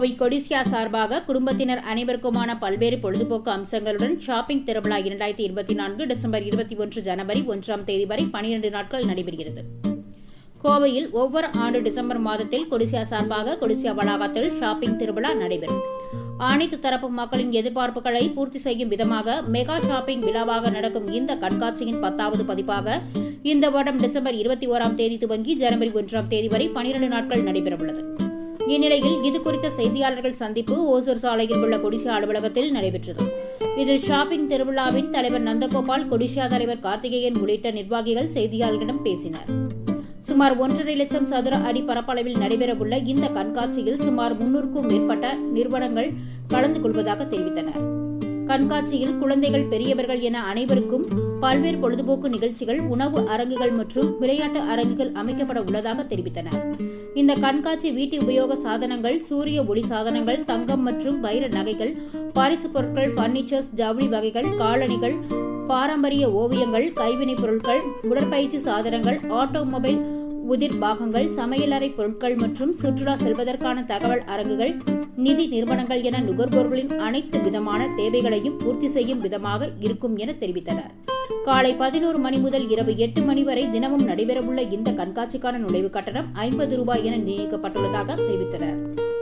கோவை கொடிசியா சார்பாக குடும்பத்தினர் அனைவருக்குமான பல்வேறு பொழுதுபோக்கு அம்சங்களுடன் ஷாப்பிங் திருவிழா இரண்டாயிரத்தி இருபத்தி நான்கு டிசம்பர் இருபத்தி ஒன்று ஜனவரி ஒன்றாம் தேதி வரை பனிரெண்டு நாட்கள் நடைபெறுகிறது. கோவையில் ஒவ்வொரு ஆண்டு டிசம்பர் மாதத்தில் கொடிசியா சார்பாக கொடிசியா வளாகத்தில் ஷாப்பிங் திருவிழா நடைபெறும். அனைத்து தரப்பு மக்களின் எதிர்பார்ப்புகளை பூர்த்தி செய்யும் விதமாக மெகா ஷாப்பிங் விழாவாக நடக்கும் இந்த கண்காட்சியின் பத்தாவது பதிப்பாக இந்த வருடம் டிசம்பர் இருபத்தி ஓராம் தேதி துவங்கி ஜனவரி ஒன்றாம் தேதி வரை பனிரெண்டு நாட்கள் நடைபெறவுள்ளது. இந்நிலையில் இது குறித்த செய்தியாளர்கள் சந்திப்பு ஓசூர் சாலையில் உள்ள கொடிசியா அலுவலகத்தில் நடைபெற்றது. இதில் ஷாப்பிங் திருவிழாவின் தலைவர் நந்தகோபால் கொடிசியா தலைவர் கார்த்திகேயன் உள்ளிட்ட நிர்வாகிகள் செய்தியாளர்களிடம் பேசினர். சுமார் ஒன்றரை லட்சம் சதுர அடி பரப்பளவில் நடைபெறவுள்ள இந்த கண்காட்சியில் சுமார் முன்னூறுக்கும் மேற்பட்ட நிறுவனங்கள் கலந்து கொள்வதாக தெரிவித்தனா் கண்காட்சியில் குழந்தைகள் பெரியவர்கள் என அனைவருக்கும் பல்வேறு பொழுதுபோக்கு நிகழ்ச்சிகள் உணவு அரங்குகள் மற்றும் விளையாட்டு அரங்குகள் அமைக்கப்பட உள்ளதாக தெரிவித்தனர் இந்த கண்காட்சி வீட்டு உபயோக சாதனங்கள் சூரிய ஒளி சாதனங்கள் தங்கம் மற்றும் வைர நகைகள் பரிசு பொருட்கள் பர்னிச்சர்ஸ் ஜவுளி வகைகள் காலணிகள் பாரம்பரிய ஓவியங்கள் கைவினைப் பொருட்கள் உடற்பயிற்சி சாதனங்கள் ஆட்டோமொபைல் உதிர் பாகங்கள் சமையலறை பொருட்கள் மற்றும் சுற்றுலா செல்வதற்கான தகவல் அரங்குகள் நிதி நிறுவனங்கள் என நுகர்வோர்களின் அனைத்து விதமான தேவைகளையும் பூர்த்தி செய்யும் விதமாக இருக்கும் என தெரிவித்தனர். காலை பதினோரு மணி முதல் இரவு எட்டு மணி வரை தினமும் நடைபெறவுள்ள இந்த கண்காட்சிக்கான நுழைவு கட்டணம் ஐம்பது ரூபாய் என நிர்ணயிக்கப்பட்டுள்ளதாக தெரிவித்தனர்.